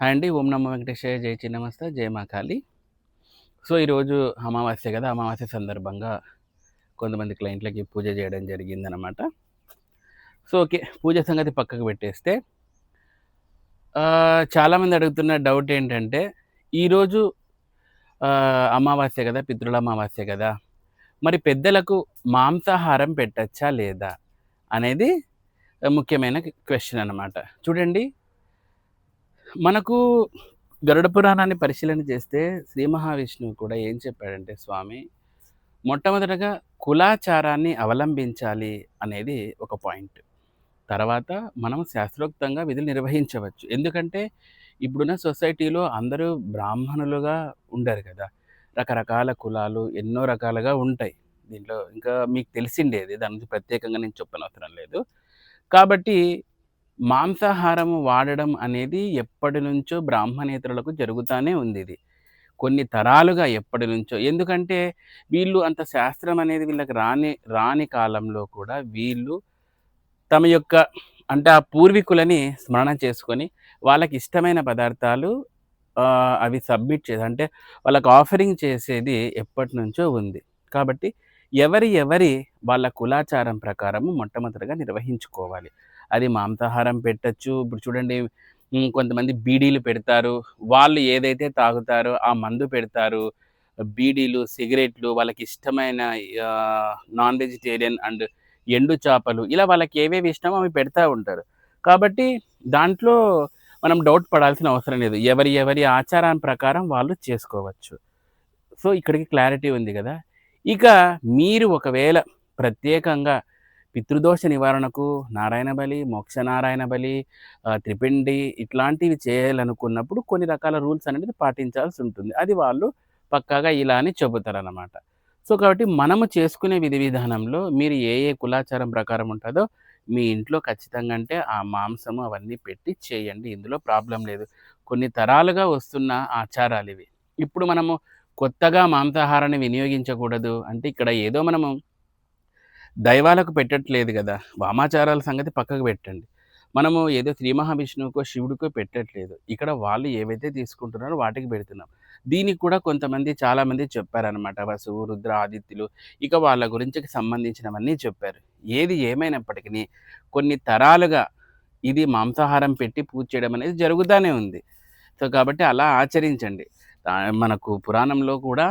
Hi అండి. ఓం నమో వెంకటేశ్వర జై చిన్నమస్త జై మా సో ఈరోజు అమావాస్య కదా. అమావాస్య సందర్భంగా కొంతమంది క్లయింట్లకి పూజ చేయడం జరిగిందనమాట సో ఓకే. పూజ సంగతి పక్కకు పెట్టేస్తే చాలామంది అడుగుతున్న డౌట్ ఏంటంటే ఈరోజు అమావాస్య కదా. పితృల అమావాస్య కదా. మరి పెద్దలకు మాంసాహారం పెట్టచ్చా లేదా అనేది ముఖ్యమైన క్వశ్చన్ అనమాట చూడండి. మనకు గరుడ పురాణాన్ని పరిశీలన చేస్తే శ్రీ మహావిష్ణువు కూడా ఏం చెప్పాడంటే స్వామి మొట్టమొదటగా కులాచారాన్ని అవలంబించాలి అనేది ఒక పాయింట్. తర్వాత మనం శాస్త్రోక్తంగా విధులు నిర్వహించవచ్చు. ఎందుకంటే ఇప్పుడున్న సొసైటీలో అందరూ బ్రాహ్మణులుగా ఉండరు కదా. రకరకాల కులాలు ఎన్నో రకాలుగా ఉంటాయి. దీంట్లో ఇంకా మీకు తెలిసిండేది. దాని ప్రత్యేకంగా నేను చెప్పనవసరం లేదు. కాబట్టి మాంసాహారము వాడడం అనేది ఎప్పటి నుంచో బ్రాహ్మణేతరులకు జరుగుతూనే ఉంది ఇది కొన్ని తరాలుగా ఎప్పటి నుంచో. ఎందుకంటే వీళ్ళు అంత శాస్త్రం అనేది వీళ్ళకి రాని రాని కాలంలో కూడా వీళ్ళు తమ యొక్క అంటే ఆ పూర్వీకులని స్మరణ చేసుకొని వాళ్ళకి ఇష్టమైన పదార్థాలు అవి సబ్మిట్ చేసి అంటే వాళ్ళకి ఆఫరింగ్ చేసేది ఎప్పటి నుంచో ఉంది. కాబట్టి ఎవరి ఎవరి వాళ్ళ కులాచారం ప్రకారము మొట్టమొదటిగా నిర్వహించుకోవాలి. అది మాంసాహారం పెట్టచ్చు. ఇప్పుడు చూడండి కొంతమంది బీడీలు పెడతారు. వాళ్ళు ఏదైతే తాగుతారో ఆ మందు పెడతారు. బీడీలు సిగరెట్లు వాళ్ళకి ఇష్టమైన నాన్ వెజిటేరియన్ అండ్ ఎండు చేపలు ఇలా వాళ్ళకి ఏవేవి ఇష్టమో అవి పెడతా ఉంటారు. కాబట్టి దాంట్లో మనం డౌట్ పడాల్సిన అవసరం లేదు. ఎవరి ఎవరి ఆచారం ప్రకారం వాళ్ళు చేసుకోవచ్చు. సో ఇక్కడికి క్లారిటీ ఉంది కదా. ఇక మీరు ఒకవేళ ప్రత్యేకంగా పితృదోష నివారణకు నారాయణ బలి మోక్ష నారాయణ బలి త్రిపిండి ఇట్లాంటివి చేయాలనుకున్నప్పుడు కొన్ని రకాల రూల్స్ అనేది పాటించాల్సి ఉంటుంది. అది వాళ్ళు పక్కాగా ఇలా అని చెబుతారన్నమాట. సో కాబట్టి మనము చేసుకునే విధి విధానంలో మీరు ఏ ఏ కులాచారం ప్రకారం ఉంటుందో మీ ఇంట్లో ఖచ్చితంగా అంటే ఆ మాంసము అవన్నీ పెట్టి చేయండి. ఇందులో ప్రాబ్లం లేదు. కొన్ని తరాలుగా వస్తున్న ఆచారాలు ఇవి. ఇప్పుడు మనము కొత్తగా మాంసాహారాన్ని వినియోగించకూడదు అంటే ఇక్కడ ఏదో మనము దైవాలకు పెట్టట్లేదు కదా. వామాచారాల సంగతి పక్కకు పెట్టండి. మనము ఏదో శ్రీ మహావిష్ణువుకో శివుడికో పెట్టట్లేదు. ఇక్కడ వాళ్ళు ఏవైతే తీసుకుంటున్నారో వాటికి పెడుతున్నాం. దీనికి కూడా కొంతమంది చాలామంది చెప్పారనమాట వసువు రుద్ర ఆదిత్యులు ఇక వాళ్ళ గురించి సంబంధించినవన్నీ చెప్పారు. ఏది ఏమైనప్పటికీ కొన్ని తరాలుగా ఇది మాంసాహారం పెట్టి పూజ చేయడం అనేది జరుగుతూనే ఉంది. సో కాబట్టి అలా ఆచరించండి. మనకు పురాణంలో కూడా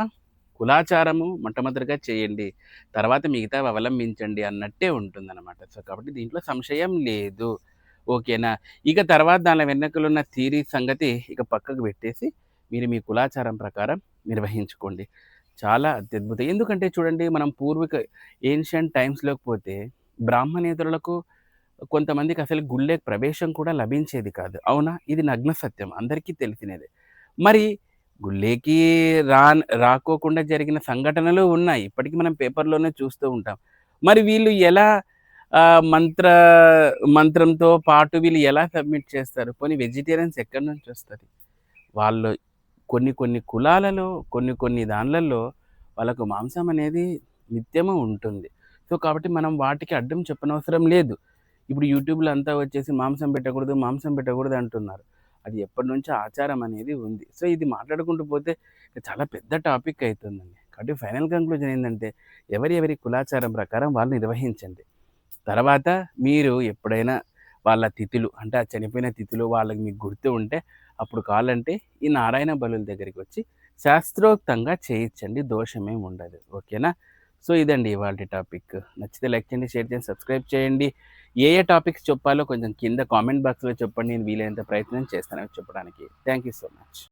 కులాచారము మొట్టమొదటిగా చేయండి తర్వాత మిగతా అవలంబించండి అన్నట్టే ఉంటుందన్నమాట. సో కాబట్టి దీంట్లో సంశయం లేదు. ఓకేనా? ఇక తర్వాత దాని వెనకలున్న థీరీ సంగతి ఇక పక్కకు పెట్టేసి మీరు మీ కులాచారం ప్రకారం నిర్వహించుకోండి. చాలా అత్యద్భుతం. ఎందుకంటే చూడండి మనం పూర్వీక ఏన్షియంట్ టైమ్స్లోకి పోతే బ్రాహ్మణేతరులకు కొంతమందికి అసలు గుళ్ళే ప్రవేశం కూడా లభించేది కాదు. అవునా? ఇది నగ్న సత్యం. అందరికీ తెలిసినదే. మరి గుళ్ళేకి రా రాకోకుండా జరిగిన సంఘటనలు ఉన్నాయి. ఇప్పటికీ మనం పేపర్లోనే చూస్తూ ఉంటాం. మరి వీళ్ళు ఎలా మంత్ర మంత్రంతో పాటు వీళ్ళు ఎలా సబ్మిట్ చేస్తారు? కొన్ని వెజిటేరియన్స్ ఎక్కడి నుంచి వస్తుంది? వాళ్ళు కొన్ని కొన్ని కులాలలో కొన్ని కొన్ని దానిలలో వాళ్ళకు మాంసం అనేది నిత్యము ఉంటుంది. సో కాబట్టి మనం వాటికి అడ్డం చెప్పనవసరం లేదు. ఇప్పుడు యూట్యూబ్లో అంతా వచ్చేసి మాంసం పెట్టకూడదు మాంసం పెట్టకూడదు అంటున్నారు. అది ఎప్పటి నుంచో ఆచారం అనేది ఉంది. సో ఇది మాట్లాడుకుంటూ పోతే చాలా పెద్ద టాపిక్ అవుతుందండి కాబట్టి ఫైనల్ కంక్లూజన్ ఏంటంటే ఎవరి ఎవరి కులాచారం ప్రకారం వాళ్ళు నిర్వహించండి. తర్వాత మీరు ఎప్పుడైనా వాళ్ళ తిథులు అంటే ఆ చనిపోయిన తిథులు వాళ్ళకి మీకు గుర్తు ఉంటే అప్పుడు కావాలంటే ఈ నారాయణ బలుల దగ్గరికి వచ్చి శాస్త్రోక్తంగా చేయించండి. దోషమేం ఉండదు. ఓకేనా? సో ఇదండి ఇవాళ టాపిక్. నచ్చితే లైక్ చేయండి షేర్ చేయండి సబ్స్క్రైబ్ చేయండి. ఏ ఏ టాపిక్స్ చెప్పాలో కొంచెం కింద కామెంట్ బాక్స్లో చెప్పండి. నేను వీలైనంత ప్రయత్నం చేస్తాను చెప్పడానికి. Thank you so much.